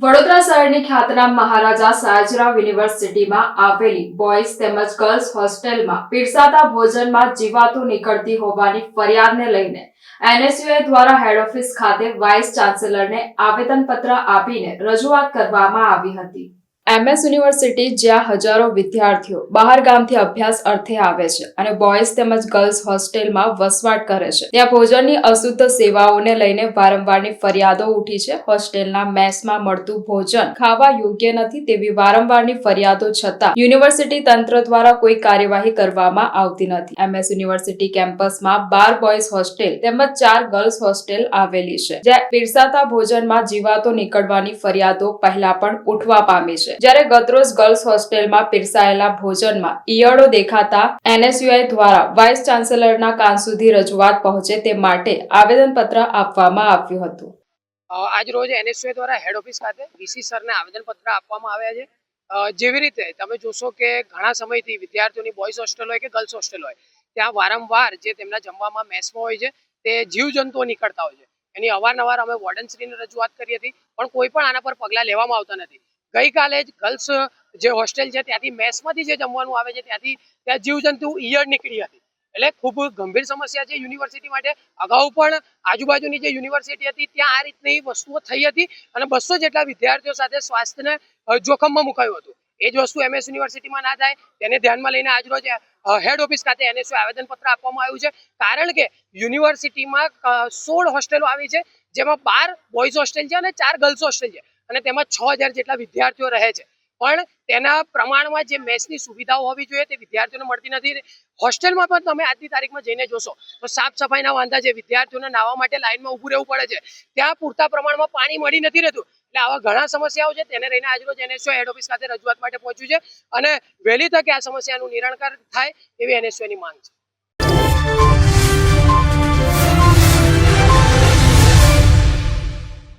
વડોદરા શહેરની ખ્યાતનામ મહારાજા સયાજીરાવ યુનિવર્સિટીમાં આવેલી બોયઝ તેમજ ગર્લ્સ હોસ્ટેલમાં પીરસાતા ભોજનમાં જીવાતો નીકળતી હોવાની ફરિયાદને લઈને એનએસયુએ દ્વારા હેડ ઓફિસ ખાતે વાઇસ ચાન્સેલરને આવેદનપત્ર આપીને રજૂઆત કરવામાં આવી હતી. એમએસ યુનિવર્સિટી જ્યાં હજારો વિદ્યાર્થીઓ બહાર ગામથી અભ્યાસ અર્થે આવે છે અને બોયઝ તેમજ ગર્લ્સ હોસ્ટેલમાં વસવાટ કરે છે. ત્યાં ભોજનની અશુદ્ધ સેવાઓને લઈને વારંવારની ફરિયાદો ઉઠી છે. હોસ્ટેલના મેસમાં મળતું ભોજન ખાવા યોગ્ય નથી તેવી વારંવારની ફરિયાદો છતાં યુનિવર્સિટી તંત્ર દ્વારા કોઈ કાર્યવાહી કરવામાં આવતી નથી. એમએસ યુનિવર્સિટી કેમ્પસમાં બાર બોયઝ હોસ્ટેલ તેમજ ચાર ગર્લ્સ હોસ્ટેલ આવેલી છે, જ્યાં પીરસાતા ભોજનમાં જીવાતો નીકળવાની ફરિયાદો પહેલા પણ ઉઠવા પામી છે. જ્યારે ગતરોજ ગર્લ્સ હોસ્ટેલમાં પીરસાયેલા ભોજનમાં ઈયળો દેખાતા એનએસયુઆઈ દ્વારા વાઇસ ચાન્સેલરના કાન સુધી રજૂઆત પહોંચે તે માટે આવેદનપત્ર આપવામાં આવ્યું હતું. આજ રોજ એનએસયુઆઈ દ્વારા હેડ ઓફિસ ખાતે વીસી સરને આવેદનપત્ર આપવામાં આવ્યા છે. જેવી રીતે તમે જોશો કે ઘણા સમયથી વિદ્યાર્થીઓની બોયઝ હોસ્ટેલ હોય કે ગર્લ્સ હોસ્ટેલ હોય, ત્યાં વારંવાર જે તેમના જમવામાં મેસમાં હોય છે, તે જીવજંતુઓ નીકળતા હોય છે. એની અવારનવાર અમે વોર્ડનશ્રીને રજૂઆત કરી હતી, પણ કોઈ પણ આના પર પગલાં લેવામાં આવતા નથી. ગઈકાલે જ ગર્લ્સ, જે હોસ્ટેલ છે ત્યાંથી મેસમાંથી જે જમવાનું આવે છે ત્યાંથી ત્યાં જીવજંતુ ઈયળ નીકળી હતી. એટલે ખૂબ ગંભીર સમસ્યા છે યુનિવર્સિટી માટે. અગાઉ પણ આજુબાજુની જે યુનિવર્સિટી હતી, ત્યાં આ રીતની વસ્તુઓ થઈ હતી અને બસો જેટલા વિદ્યાર્થીઓ સાથે સ્વાસ્થ્યને જોખમમાં મુકાયું હતું. એ જ વસ્તુ એમએસ યુનિવર્સિટીમાં ના થાય, તેને ધ્યાનમાં લઈને આજરોજ હેડ ઓફિસ ખાતે એનએસયુ આવેદનપત્ર આપવામાં આવ્યું છે. કારણ કે યુનિવર્સિટીમાં સોળ હોસ્ટેલો આવી છે, જેમાં બાર બોયઝ હોસ્ટેલ છે અને ચાર ગર્લ્સ હોસ્ટેલ છે. અને તેમાં છ હજાર જેટલા વિદ્યાર્થીઓ રહે છે. પણ તેના પ્રમાણમાં જે મેસની સુવિધાઓ હોવી જોઈએ તે વિદ્યાર્થીઓને મળતી નથી. હોસ્ટેલમાં પણ તમે આજની તારીખમાં જઈને જોશો, તો સાફ સફાઈના વાંધા છે. વિદ્યાર્થીઓને નાહવા માટે લાઈનમાં ઊભું રહેવું પડે છે. ત્યાં પૂરતા પ્રમાણમાં પાણી મળી નથી રહેતું. એટલે આવા ઘણા સમસ્યાઓ છે, તેને લઈને આજરોજ એનએસઓ હેડ ઓફિસ ખાતે રજૂઆત માટે પહોંચ્યું છે. અને વહેલી તકે આ સમસ્યાનું નિરાકરણ થાય એવી એનએસઓની માંગ છે.